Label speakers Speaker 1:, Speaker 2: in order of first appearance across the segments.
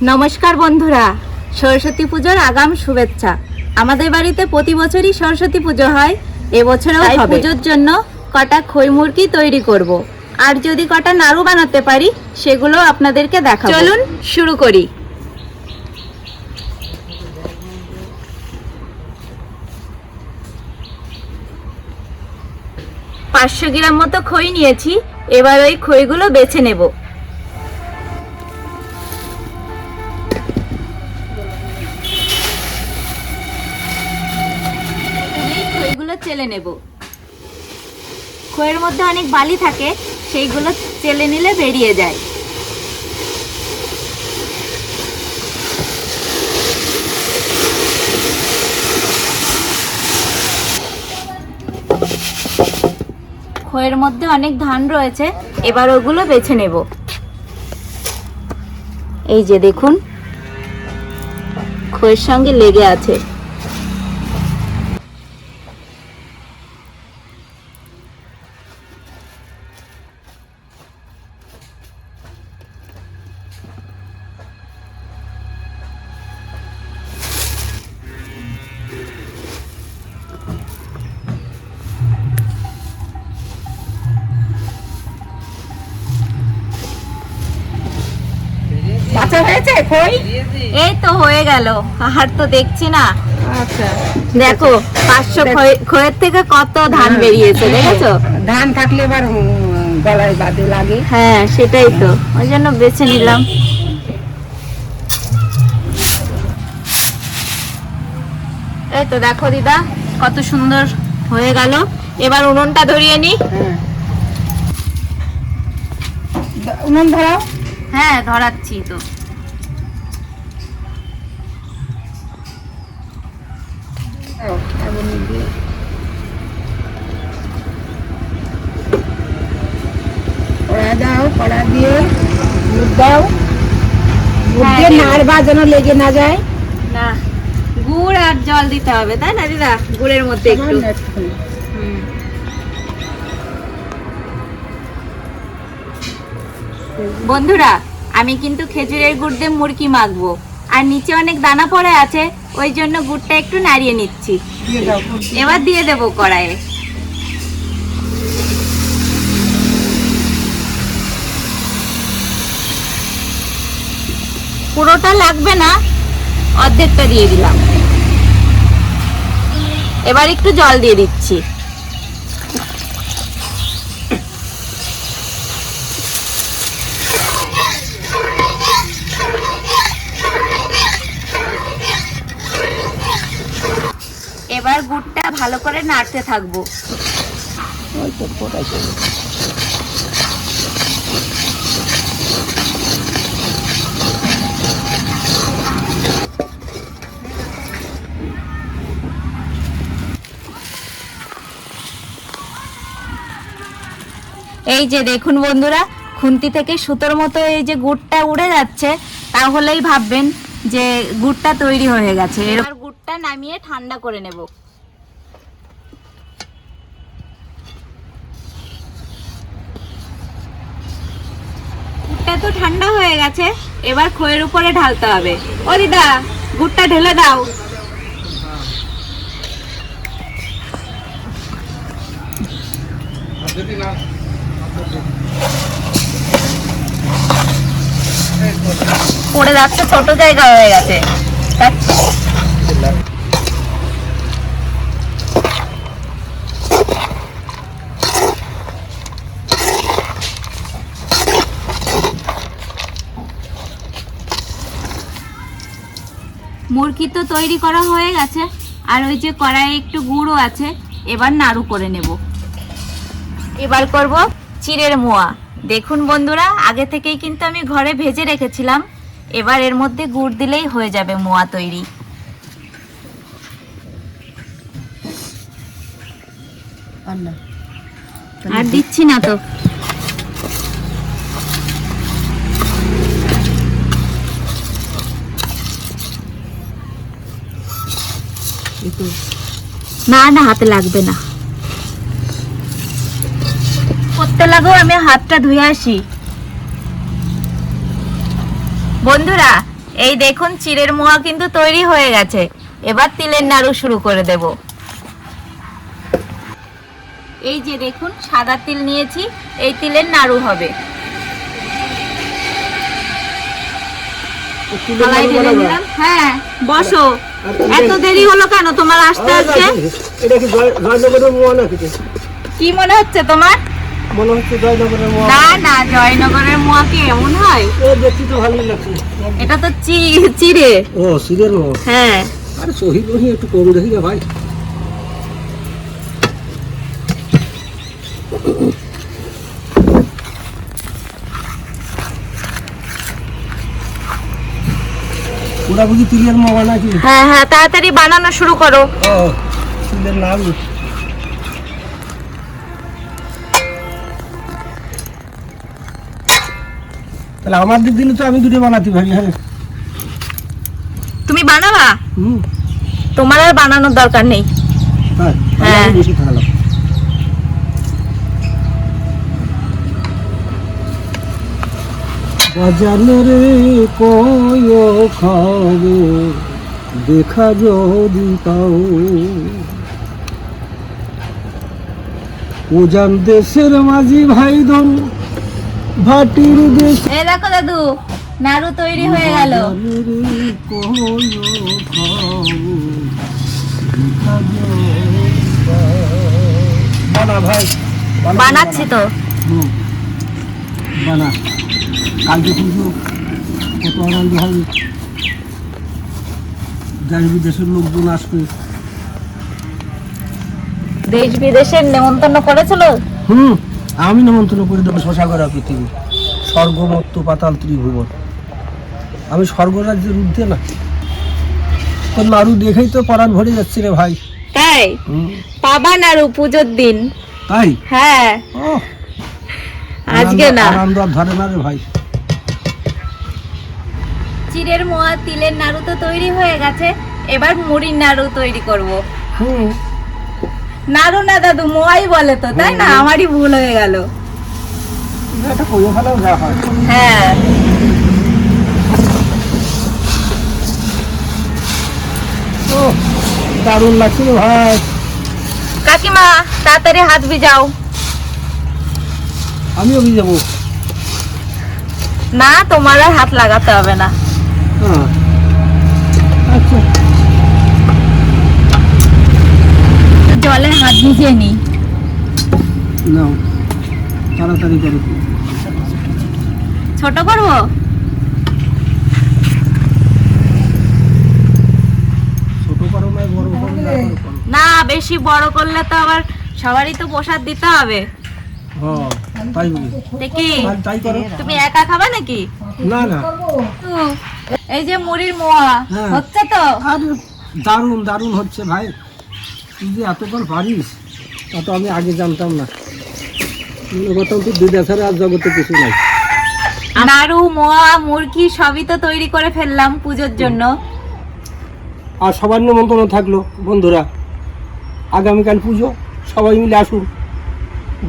Speaker 1: নমস্কার বন্ধুরা সরস্বতী পুজোর আগাম শুভেচ্ছা। আমাদের বাড়িতে প্রতি বছরই সরস্বতী পুজো হয় এবছরেও পুজোর জন্য কটা খই মুরগি তৈরি করব। আর যদি কটা নাড়ু বানাতে পারি সেগুলো আপনাদেরকে দেখা চলুন শুরু করি। পাঁচশো গ্রাম মতো খই নিয়েছি এবার ওই খইগুলো বেছে নেব। চেলে নেব। খইয়ের মধ্যে অনেক বালি থাকে, সেইগুলো চেলে নিলে বেরিয়ে যায়। খইয়ের মধ্যে অনেক ধান রয়েছে, এবার ওগুলো বেছে নেব। এই যে দেখুন খইয়ের সঙ্গে লেগে আছে।
Speaker 2: হয়েছে কই
Speaker 1: এই তো হয়ে গেল আর তো দেখছি না।
Speaker 2: আচ্ছা।
Speaker 1: দেখো পাঁচশো খয়ে- খয়ের থেকে কত ধান বেরিয়েছে দেখেছ?
Speaker 2: ধান থাকলে এবার গলায় বাদে লাগে।
Speaker 1: হ্যাঁ সেটাই তো। ওই জন্য বেছে নিলাম। এই তো দেখো দিদা কত সুন্দর হয়ে গেল। এবার উনুনটা ধরিয়ে নি।
Speaker 2: হ্যাঁ। উনুন ধরাও।
Speaker 1: হ্যাঁ ধরাচ্ছি তো
Speaker 2: দাও, আগুন দিয়ে। কড়া দাও কড়া দিয়ে দাও
Speaker 1: হ্যাঁ,
Speaker 2: দিয়ে নাড়বা যেন লেগে না যায়।
Speaker 1: না গুড় আর জল দিতে হবে তাই না দিদা? গুড়ের মধ্যে একটু।
Speaker 2: সামান্য একটুখানি।
Speaker 1: হুম। বন্ধুরা আমি কিন্তু খেজুরের গুড় দিয়ে মুরগি মাখবো। আর নিচে অনেক দানা পড়ে আছে ওই জন্য গুড়টা একটু নাড়িয়ে নিচ্ছি। এবার দিয়ে দেবো কড়াইয়ে। পুরোটা লাগবে না, অর্ধেকটা দিয়ে দিলাম। এবার একটু জল দিয়ে দিচ্ছি। এবার গুড়টা ভালো করে নাড়তে থাকব। এই যে দেখুন বন্ধুরা, খুন্তি থেকে সুতোর মতো এই যে গুড়টা উড়ে যাচ্ছে, তাহলেই ভাববেন যে গুড়টা তৈরি হয়ে গেছে। এবার গুড়টা নামিয়ে ঠান্ডা করে নেব। গুড়টা তো ঠান্ডা হয়ে গেছে, এবার খইয়ের উপরে ঢালতে হবে। ও দিদা, গুড়টা ঢেলে দাও। পড়ে যাচ্ছে, ছোট জায়গা হয়ে গেছে। মুরগি তো তৈরি করা হয়ে গেছে, আর ওই যে কড়াইয়ে একটু গুঁড়ো আছে, এবার নাড়ু করে নেব। এবার করব চিড়ের মোয়া। দেখুন বন্ধুরা আগে থেকেই কিন্তু আমি ঘরে ভেজে রেখেছিলাম। এবার এর মধ্যে গুড় দিলেই হয়ে যাবে মোয়া তৈরি।
Speaker 2: আর
Speaker 1: দিচ্ছি না তো। না না হাতে লাগবে না। করতে লাগো আমি হাতটা ধুয়ে আসি। বন্ধুরা এই দেখুন চিড়ের মোয়া কিন্তু তৈরি হয়ে গেছে। এবার তিলের নাড়ু শুরু করে দেব। এই যে দেখুন সাদা তিল নিয়েছি এই তিলের নাড়ু হবে। হ্যাঁ বসো। এত দেরি হলো কেন? তোমার আসতে আসতে?
Speaker 3: এটা কি জয় জয়নগরের মোয়া নাকি?
Speaker 1: কি মনে হচ্ছে তোমার?
Speaker 3: মনে হচ্ছে জয়নগরের মোয়া।
Speaker 1: না না জয়নগরের মোয়া কি এমন হয়?
Speaker 3: ও দেখতে তো ভালোই লাগছে।
Speaker 1: এটা তো চি- চিড়ে।
Speaker 3: ও মোয়া।
Speaker 1: হ্যাঁ।
Speaker 3: আরে সহি বহি একটু কম দেখি রে ভাই। ওরা বুঝি তিলের মোয়া নাকি?
Speaker 1: হ্যাঁ হ্যাঁ তাড়াতাড়ি বানানো শুরু করো।
Speaker 3: ও তিলের নাম। তাহলে আমার দিক দিলে তো আমি দুটো বানাতে পারি হ্যাঁ।
Speaker 1: তুমি বানাবা?
Speaker 3: হুম।
Speaker 1: তোমার আর বানানোর দরকার নেই।
Speaker 3: হ্যাঁ বেশি থাকলাম বাজারে কয় খাব দেখা যদি পাও। ওজান দেশের মাঝি ভাই ধন ভাটির দেশ।
Speaker 1: এই দেখো দাদু নাড়ু তৈরি হয়ে গেল। বানাচ্ছি তো।
Speaker 3: বানা। কালকে কিন্তু কত আনন্দ হবে। দেশ বিদেশের লোকজন আসবে।
Speaker 1: দেশ বিদেশের নেমন্তন্ন করেছিল?
Speaker 3: হুম। আমি নিমন্ত্রণ করে দেবো শশা করা পৃথিবী। স্বর্গমত্ত পাতাল ত্রিভুবন। আমি স্বর্গরাজ্যের ঊর্ধ্বে না। তো নাড়ু দেখেই তো পরাণ ভরে যাচ্ছে রে ভাই।
Speaker 1: তাই? পাবা নাড়ু পুজোর দিন।
Speaker 3: তাই?
Speaker 1: হ্যাঁ। আজকে না।
Speaker 3: আনন্দ ধরে না রে ভাই।
Speaker 1: চিড়ের মোয়া তিলের নাড়ু তো তৈরি হয়ে গেছে। এবার মুড়ির নাড়ু তৈরি করব।
Speaker 3: হুম।
Speaker 1: নাড়ু না দাদু মোয়াই বলে তো তাই না? আমারই ভুল হয়ে গেল।
Speaker 3: হয় দারুণ লাগছে ভাই।
Speaker 1: কাকিমা তাড়াতাড়ি হাত ভিজাও।
Speaker 3: আমিও ভিজে যাব
Speaker 1: না তোমার আর হাত লাগাতে হবে না।
Speaker 3: হ্যাঁ আচ্ছা
Speaker 1: জলে হাত ভিজিয়ে নি
Speaker 3: নাও তাড়াতাড়ি করো।
Speaker 1: ছোট করব?
Speaker 3: ছোট করো না বড় করো
Speaker 1: বেশি বড় করলে তো আবার সবারই তো প্রসাদ দিতে হবে।
Speaker 3: হ্যাঁ তাই বলি
Speaker 1: দেখি
Speaker 3: তাই- তাই করো।
Speaker 1: তুমি একা খাবে নাকি?
Speaker 3: না না।
Speaker 1: এই যে মুড়ির মোয়া
Speaker 3: হ্যাঁ।
Speaker 1: হচ্ছে তো?
Speaker 3: আর দারুণ দারুণ হচ্ছে ভাই। তুই যে এতক্ষণ পারিস তা তো আমি আগে জানতাম না। মনে করতাম তুই দুধ ছাড়া আর জগতে কিছু নাই।
Speaker 1: নাড়ু মোয়া মুরগি সবই তো তৈরি করে ফেললাম পুজোর জন্য।
Speaker 3: আর সবার নিমন্ত্রণ থাকল বন্ধুরা। আগামীকাল পুজো সবাই মিলে আসুন।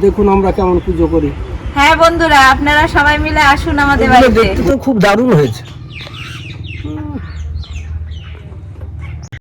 Speaker 3: দেখুন আমরা কেমন পুজো করি।
Speaker 1: হ্যাঁ বন্ধুরা আপনারা সবাই মিলে আসুন আমাদের বাড়িতে।
Speaker 3: দেখতে তো খুব দারুণ হয়েছে।